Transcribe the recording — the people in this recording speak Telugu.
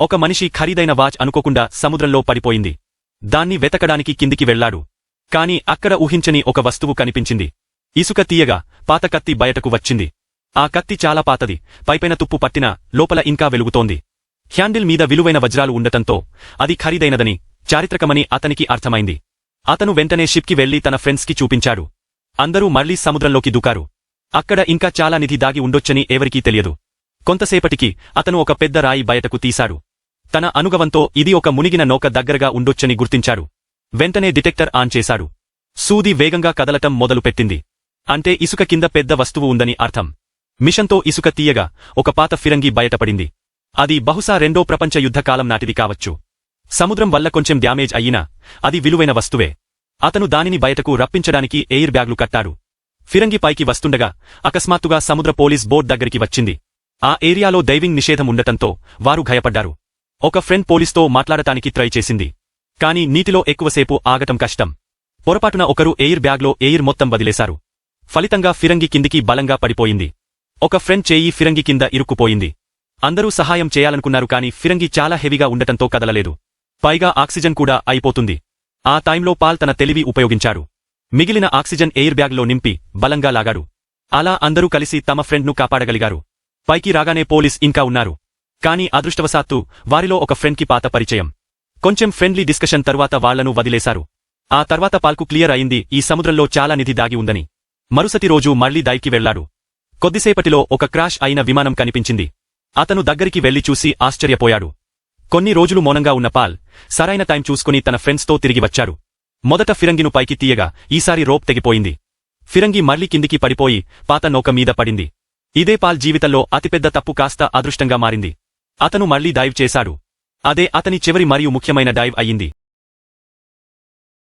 ఒక మనిషి ఖరీదైన వాచ్ అనుకోకుండా సముద్రంలో పడిపోయింది. దాన్ని వెతకడానికి కిందికి వెళ్ళాడు కాని అక్కడ ఊహించని ఒక వస్తువు కనిపించింది. ఇసుక తీయగా పాత కత్తి బయటకు వచ్చింది. ఆ కత్తి చాలా పాతది పైపైన తుప్పు పట్టినా లోపల ఇంకా వెలుగుతోంది. హ్యాండిల్ మీద విలువైన వజ్రాలు ఉండటంతో అది ఖరీదైనదని చారిత్రకమని అతనికి అర్థమైంది. అతను వెంటనే షిప్కి వెళ్ళి తన ఫ్రెండ్స్కి చూపించాడు. అందరూ మళ్ళీ సముద్రంలోకి దూకారు. అక్కడ ఇంకా చాలా నిధి దాగి ఉండొచ్చని ఎవరికీ తెలియదు. కొంతసేపటికి అతను ఒక పెద్ద రాయి బయటకు తీశాడు. తన అనుగవంతో ఇది ఒక మునిగిన నౌక దగ్గరగా ఉండొచ్చని గుర్తించాడు. వెంటనే డిటెక్టర్ ఆన్ చేశాడు. సూది వేగంగా కదలటం మొదలుపెట్టింది. అంటే ఇసుక కింద పెద్ద వస్తువు ఉందని అర్థం. మిషన్తో ఇసుక తీయగా ఒక పాత ఫిరంగి బయటపడింది. అది బహుశా రెండో ప్రపంచ యుద్ధకాలం నాటిది కావచ్చు. సముద్రం వల్ల కొంచెం డ్యామేజ్ అయ్యినా అది విలువైన వస్తువే. అతను దానిని బయటకు రప్పించడానికి ఎయిర్ బ్యాగ్లు కట్టాడు. ఫిరంగి పైకి వస్తుండగా అకస్మాత్తుగా సముద్ర పోలీస్ బోర్డ్ దగ్గరికి వచ్చింది. ఆ ఏరియాలో డైవింగ్ నిషేధం ఉండటంతో వారు భయపడ్డారు ఒక ఫ్రెండ్ పోలీస్తో మాట్లాడటానికి ట్రై చేసింది. కాని నీటిలో ఎక్కువసేపు ఆగటం కష్టం. పొరపాటున ఒకరు ఎయిర్ బ్యాగ్లో ఎయిర్ మొత్తం వదిలేశారు. ఫలితంగా ఫిరంగి కిందికి బలంగా పడిపోయింది. ఒక ఫ్రెండ్ చేయి ఫిరంగి కింద ఇరుక్కుపోయింది. అందరూ సహాయం చేయాలనుకున్నారు కాని ఫిరంగి చాలా హెవీగా ఉండటంతో కదలలేదు. పైగా ఆక్సిజన్ కూడా అయిపోతుంది. ఆ టైంలో పాల్ తన తెలివి ఉపయోగించాడు. మిగిలిన ఆక్సిజన్ ఎయిర్ బ్యాగ్లో నింపి బలంగా లాగాడు. అలా అందరూ కలిసి తమ ఫ్రెండ్ను కాపాడగలిగారు. పైకి రాగానే పోలీస్ ఇంకా ఉన్నారు. కాని అదృష్టవశాత్తు వారిలో ఒక ఫ్రెండ్కి పాత పరిచయం. కొంచెం ఫ్రెండ్లీ డిస్కషన్ తరువాత వాళ్ళను వదిలేశారు. ఆ తర్వాత పాల్కు క్లియర్ అయింది ఈ సముద్రంలో చాలా నిధి దాగి ఉందని. మరుసటి రోజు మళ్ళీ దైకి వెళ్ళాడు. కొద్దిసేపటిలో ఒక క్రాష్ అయిన విమానం కనిపించింది. అతను దగ్గరికి వెళ్ళి చూసి ఆశ్చర్యపోయాడు. కొన్ని రోజులు మౌనంగా ఉన్న పాల్ సరైన టైం చూసుకుని తన ఫ్రెండ్స్తో తిరిగి వచ్చాడు. మొదట ఫిరంగిను పైకి తీయగా ఈసారి రోప్ తెగిపోయింది. ఫిరంగి మళ్ళీ కిందికి పడిపోయి పాత నౌక మీద పడింది. ఇదే పాల్ జీవితంలో అతిపెద్ద తప్పు కాస్త అదృష్టంగా మారింది. అతను మళ్ళీ డైవ్ చేశాడు. అదే అతని చివరి మరియు ముఖ్యమైన డైవ్ అయ్యింది.